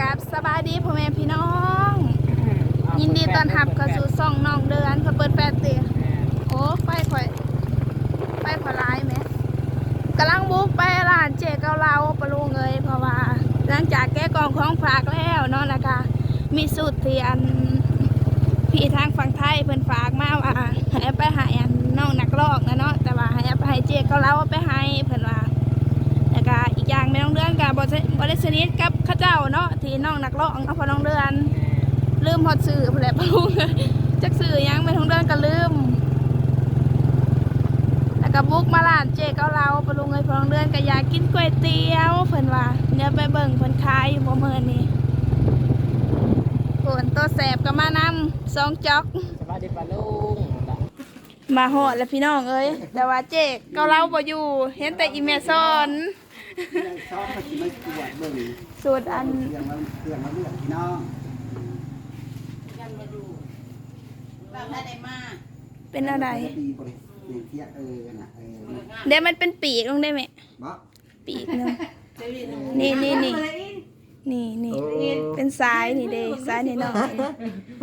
กับสบายดีพ่อแม่พี่น้อง ยินดีต้อนรับเข้าสู่ซ่องน้องเดือนเขาเปิดแปดเตียโอ้ไฟข่อยไฟข่อยร้ายไหมกำลังบุกไปร้านเจเกาเหลาปะลุงเอยเพราะว่า หลังจากแก้กล่องของฝากแล้วเนาะนะคะมีสูตรที่อันพี่ทางฝั่งไทยเพิ่นฝากมาว่าให้เอาไปให้อันน้องนักร้องนะเนาะแต่ว่าให้เอาไปให้เจเกาเหลาเอาไปให้เพิ่นว่า แล้วก็อีกอย่างแม่ น้องเดือนกับบอบริสนิทกับข้าเจ้าเนาะที่น้องนักร้องเอาพอน้องเดือนลืมพอดสื่อแหละพะลุงจักสื่อยังแม่น้องเดือนก็ลืมแล้วก็บุกมาร้านเจเกาเหลาปะลุงเอ้ยพอน้องเดือนก็อยากกินก๋วยเตี๋ยวเพิ่นว่าเดี๋ยวไปเบิ่งเพิ่นขายอยู่บ่มื้อนี้ฝนตัวแสบก็มานำสองจอกสวัสดีปลุงมาหอดแล้วพี่น้องเอ้ยแต่ว่าเจ๊เกาเหลาบ่อยู่ เห็นแต่อีเมซอน ซอสมากินไม่กวดเบิ่งสูตรอันเครื่องมันเครื่องมันเลือกพี่น้องเป็นอะไรดีบริเนเทียเออน่ะเออเดี๋ยวมันเป็นปีกลงได้ไหมบ่ปีกหนึงนี่นี่นี่นี่นี่เป็นสายนี่เด้สายนี่เนาะ เ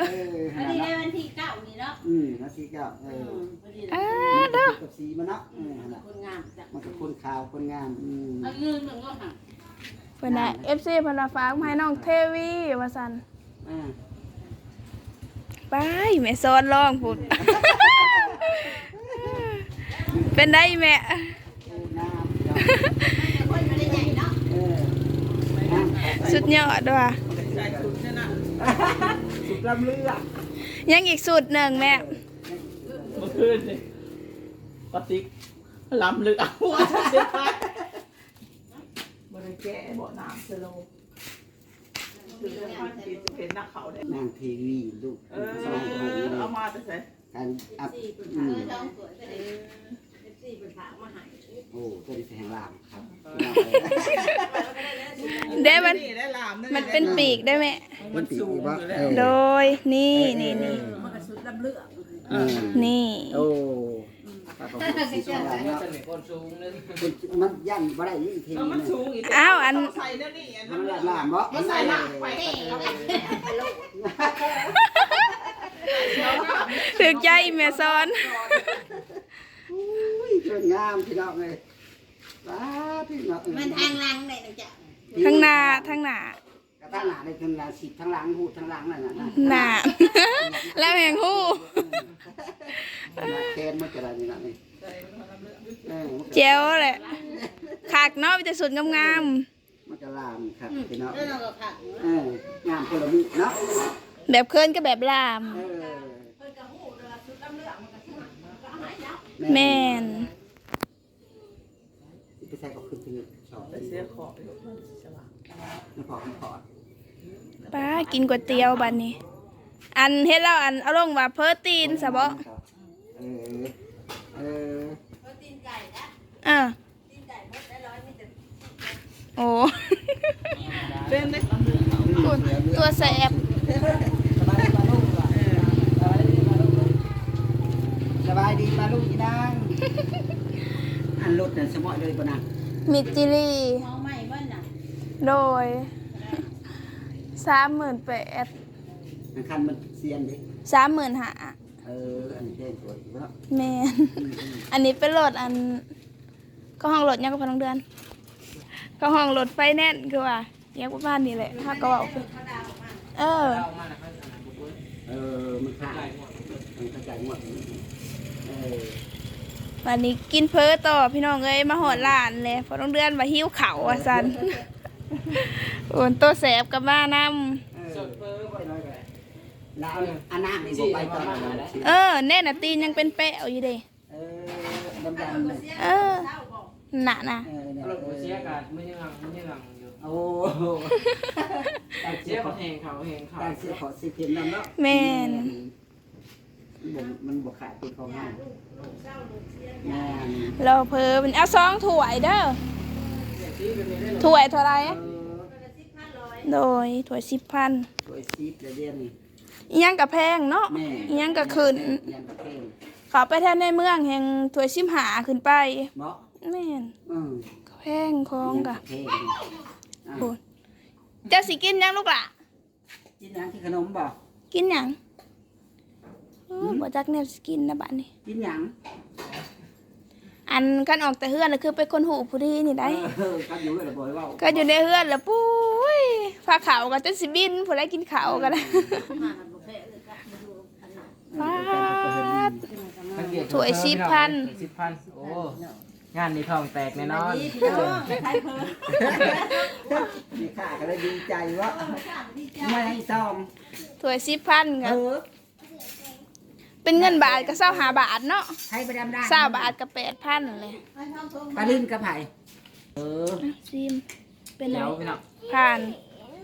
อออันนี้ในวันที่เก้านี่เนาะอืมนาทีเก้าเออพอดีอ้ามันเด้อกับสีมันเนาะเออน่ะคนงามจ้ะมันก็คนขาวคนงามอืมเอายืนหนึ่งก็ห่างเพิ่นน่ะ FC เพิ่นว่าฝากมาให้น้องเทวีว่าซั่นอ่าไปแม่สอนร้องพุ่น เป็นได้แม่ เออน้ำเนาะคนไม่ได้ใหญ่เนาะเออน้ำสุดยอดว่ะสุด ลำเลือกยังอีกสูตรหนึ่งแม่ เมื่อคืนนี่ปฏิกล้ำลึกเอาหัวฉันเสียไปบริแก้บ่อน้ำสโลว์คือเรื่องความคิดจะเป็นนักเขาได้นางทีวีลูกเอสองคนอเลยเอามาแต่ใส่ การอัพสี่เป็นอืผามท้อง สวยไปเลยสี่เป็นผามาหายโอ้ตัวนี้แสงลามครับเด้มันได้ลามมันเป็นปีกได้ไหมมันสูงอยู่แล้วโดยนี่นี่นี่มันก็สุดลำเลือกอืมนี่โอ้ปลากระพงสีส้มแล้วเนาะมันยันบ่ได้อีกทีเออมันสูงอีกอ้าวอันใส่เดี๋ยวนี้อันมันั้นนละลามบ่มันใส่ละไปแห้งแล้วถึกใจแม่สอนอุ้ยส วยงามพี่น้องเลยว้าพี่น้องเอ้ยมันทางลังเลยนะจ๊ะทั้งหน้าทั้งหน้ากระทั่งหน้าในทั้งหน้าสิบทั้งหลังหูทั้งหลังนั่นน่ะนะหน้า แล้วแหงหู้หน้าแขนมันจะได้นี่น่ะนี่เออมันก็เจียวแหละขากเนาะมีแต่สุดงามมันจะลามครับพี่น้องแล้วเราก็ผักเอองามคนละมุเนาะๆแบบเคลื่อนก็แบบลาม เออแม่น ไปใส่ก็ขึ้นที่ชอบไปเสียของไปฉลาดน้ำพอน้ำพอป้ากินก๋วยเตี๋ยวบัดนี้ อันเฮ็ดแล้วอันเอาลงว่าเพอร์ตีนซะบ่เออเอออ่าโอ้เป็นได้ตัวตัวแสบสบายดีปลาลูกอีนาง อันรถนั่นสมอเลยปะนางมิดจิลีมองไม่บ้านน่ะโดยสามหมื่นแปดอันคันมันเสียนดิสามหมื่นหาเอออันนี้เท่สวยเนาะแมนอันนี้เป็นรถอัน ก็ห้องรถยังก็พอน้องเดือน ก็ห้องรถไฟแนนซ์คือว่าแยกว่าบ้านนี่แหละถ้าก็บอกเออ เออมันขาดมันกระจายหมดเออ วันนี้กินเพอต่อพี่น้องเอ้ยมาหอดหลานเลยพอน้องเดือนมาหิ้วเขาวอะสันโอนตัวแสบกับมานเออแล้วอันน้ำนี่บอกไปตอนนั้นำเออ แน่น่ะตีนยังเป็นแปะอยู่เด้เออดำดำเลยเออหนักนะเออเนี่ยรถเสียกันไม่ยังไม่ยังอยู่โอ้ตั้งเสีเสียยเขาขอแหงเขาแหงเขาตั้งเสียขอสิเพียงนั่นเนาะแม่น มันมันบวขาดเป็นของห้างแม่นเราเพอเป็นเอาซองถ้วยเด้อถ้วยเท่าไหรเออโดยถ้วยสิบพันสวยซีดเลยเดียวนี่อิหยังกับแพงเนาะแม่อิหยังกับขึ้นยังกระเพงเขาไปแทนในเมืองแห่งถ้วยสิบหาขึ้นไปเนาะแม่นอืมก็แพงของกะเพงโอ้จ้าสิกินหยังลูกหล่ะกินหยังกินขนมบ่กินหยังโอ้ บ่จักแนวสิกินนะบัดนี้ กินหยังอันกันออกแต่เฮือนน่ะคือเป็นคนหูผู้ดีนี่ได้ เออครับอยู่เลยบ่อยเว้าก็อยู่ในเฮือนแล้วปุ้ยพาเขาวก็จะสิบินผู้ใดกินข้าวก็ได้มาทำบุฟเฟ่ต์เลยก็มาดูอันนั้นว้าดสังเกตถ้วยสิบพันสิบพันโอ้งานนี้ทองแตกแน่นอนดีพี่น้องใครเพิ่มมีค่าก็เลยดีใจว่าไม่ให้ซองถ้วยสิบพันเอก็อ เป็นเงินบาทก็เศร้าหาบาทเนาะให้ไปดำได้เศร้าบาทก็แปดพันเลยปลาลินกับไผ่เอออะซิมเป็นไรเดี๋ยวพี่น้องผ่าน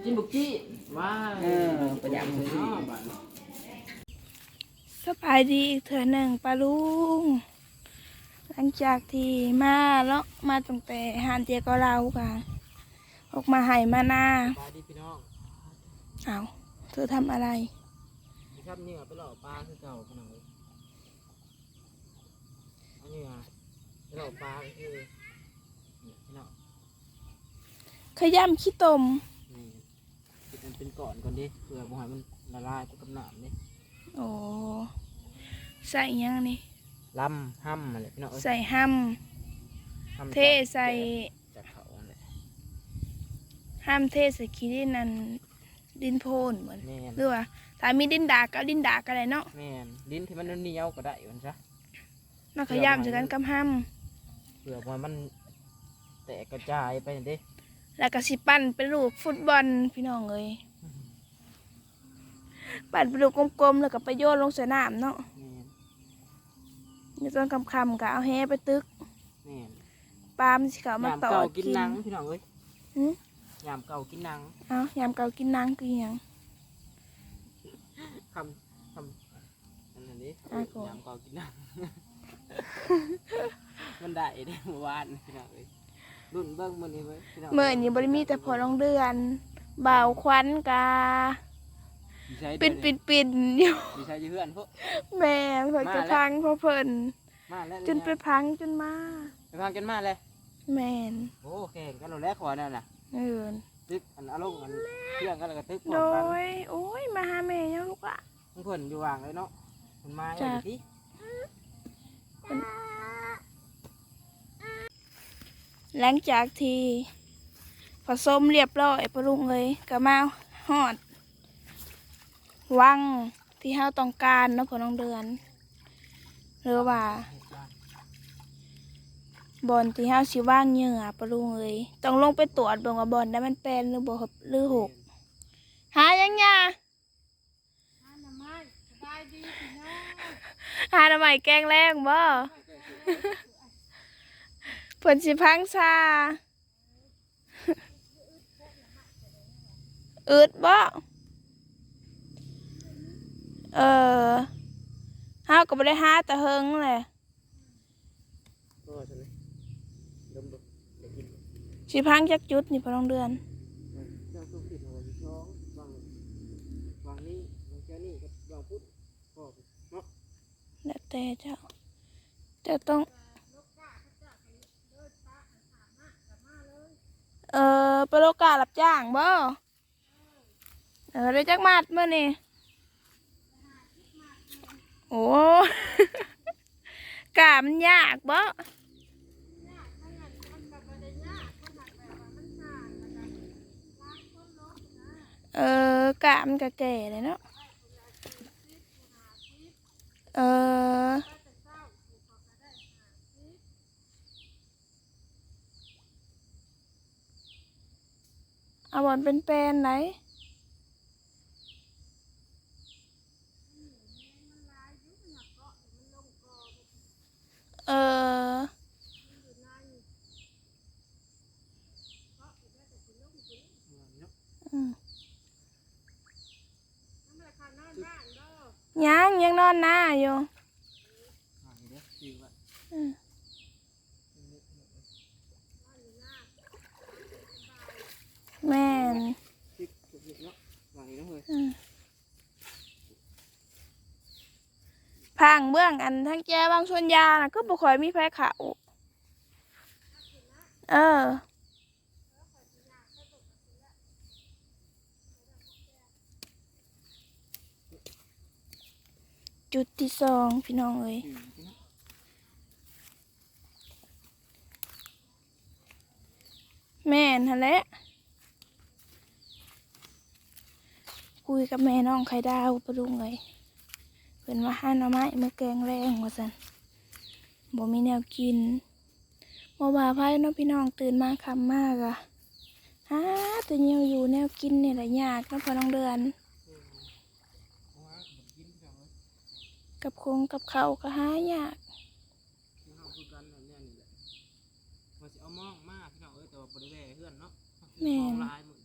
กินบุกกี้ว้าเออประหยัดเลเลยยเนาะบ้านสบายดีอีกเถื่อหนึ่งปลาลุง หลังจากที่มาแล้วมาตั้งแต่หานเตียก็เรากันออกมาไห่มาหน้าปลาดีพี่น้องเอาเธอทำอะไรนี่ครับนี่ไปหล่อปลาคือเก่าพี่น้อง เลยอันนี้อะไปหล่อปลาก็คือนี่พี่น้องขยำขี้ตมนี่ปิดมันเป็นก่อนก่อนดิเผื่อบ่ให้มันละลายไปกับน้ำนี่โอ้ใส่หยังนี่ลำห้ำอะไรพี่น้องเอ้ยใส่ห้ห้ำำเทใส่จากเขาอะไรห้ำเทใส่ขี้ดินนั่นดินโพนเหมือนแม่นหรือว่าถ้ามีดินดากก็เอาดินดากก็ได้เนาะแม่นลิ้นที่มันเหนียวก็ได้มันซะ มาขยำจากกันกับห้เผื่อว่ามันแตกกระจายไปนั่นเด้ำแล้วก็สิปั้นเป็นลูกฟุตบอลพี่น้องเลยปั้นเป็นลูกกลมๆแล้วก็ไปโยนลงสนามเนาะแม่นในตอนคำๆก็เอาแฮไปตึกแม่นปลามันสิเขามายามต่อเก่ากิกินน หนังพี่น้องเอ้ยหืม ยามเก่ากินหนังเอายามเก่ากินนางคือหยัง คำคำอันนั้นดิอะก่อน ยามเก่ากินหนัง มันได้เด้เมื่อวานพี่น้องเอ้ยรุ่นเบิ้งมื้อนี้เว้ยพี่น้องเมื่อนี้บริมีแต่พอลงเดือนบ่าวควันกาสิใช้ปิเดี๋นยวปินปินอยู่สิใช้อยู่เพื่อนพวกแม่เพิ่นจะพังเพราะเพิ่นมาแล้วจนไปพังจนมาไปพังกันมาเลยแม่นโอ้แข่งกันเราแล้วขอนั่นน่ะเออตึกอันอารมณ์อันเที่ยงกันแล้วก็ตึกพร้โดอมกันยโอ้ยมาหาแม่ยังลูกละเพิ่นอยู่วางเลยเนาะเพิ่นมาจ้ะอย่างที่ หลังจากที่ผสมเรียบร้อยปะลุงเลยก็มาหอด วังที่เฮาต้องการเนาะพอน้องเดือน หรือว่าบอลที่เฮาสิว่างเหยื่อปะลุงเลย ต้องลงไปตรวจเบิ่งว่าบอลนั้มันเป็นหรือบ่หรือหกหายังยาหาหน่อไม้ แกงแรงบ่เพิ่นสิพังซาอึดบ่เออเฮาก็บ่ได้หาแต่เฮิงแหละก็ใช่ไหมดมดูเดี๋ยวกินสิพังจักจุดนี่พอน้องเดือน เจ้าต้องผิดอะไรท้องวางวางนี่วางแค่นี้กับวางพุทธพ่อเนาะ แต่เจ้าจะต้อง เออไปโลการับจ้างบ่เออได้จักมาดมื่อนี่โอ้กามันยากบ่เออกามันก็แก่เลยเนาะ เออเอาบอลเป็นแปลนไหนเออ อืม ยังยังนอนหน้าอยู่แม่นพังเบื้องอันทั้งแจ้บางส่วนยานะก็บ่ค่อยมีแพ้เขาเออ จุดที่สองพี่น้องเอ้ยแม่นหั่นแหละคุยกับแม่น้องไข่ดาวปะลุงเลยเพิ่นว่าห้าหน่อไม้มาแกงแรงว่าซั่นบ่มีแนวกินบ่ว่าไผเนาะพี่น้องตื่นมาคำมากอะหาตัวเหี่ยวอยู่แนวกินเนี่แหละยากเนาะพอน้องเดือน เพราะว่าผมกินพี่น้องเอ้ย กับคงกับข้าวก็หายากพี่น้องคือกันแบบเนี้ยนี่แหละว่าสิเอามองมาพี่น้องเอ้ยแต่ว่าบ่ได้แว่เฮือนเนาะมองลายมือ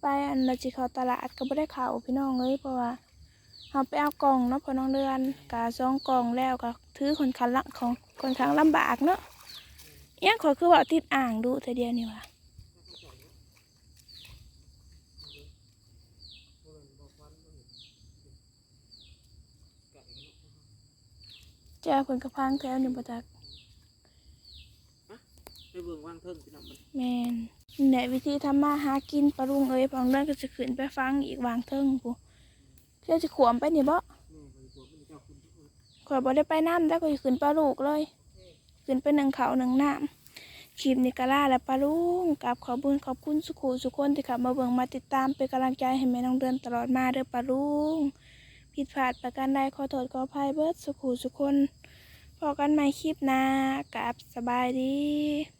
ไปอันเราจิเข้าตลาดก็บ่ได้เข้าพี่น้องเอ้ยเพราะว่าเราไปเอากล่องเนาะพอน้องเดือนกาซองกล่องแล้วก็ถือคนคันละของคนข้างลำบากเนาะเอียงขอยคือว่าติดอ่างดูแต่เดียวนี่ว่ะ บ่เห็นบ่ฟันบ่เห็นไก่เนาะ เจ้าคนกระพังแถวนี่บ่จักไปเบิ่งวางเทิงพี่น้องมันแม่นนี่แหละวิธีทำมาหากินปลาลุงเอ้ยพอน้องเดือนก็จะขึ้นไปฟังอีกวางเทิงผู้เจ้าจะขวมไปนี่บ่แม่ไปตัวมันเจ้าคุณทุกคนข่อยบ่ได้ไปน้ำแต่ข่อยขึ้นปลาลูกเลยขึ้นไปหนึ่งเขาหนึ่งน้ำคลิปนี้ก็ล่าแล้วปลาลุงกับขอบุญขอบคุณสุขุสุขคนที่ขับมาเบิ่งมาติดตามเป็นกำลังใจให้แม่น้องเดือนตลอดมาเด้อปลาลุง ผิดพลาดประการใดขอโทษขออภัยเบิดสุขุสุขคนพอกันใหม่คลิปหน้ากับสบายดี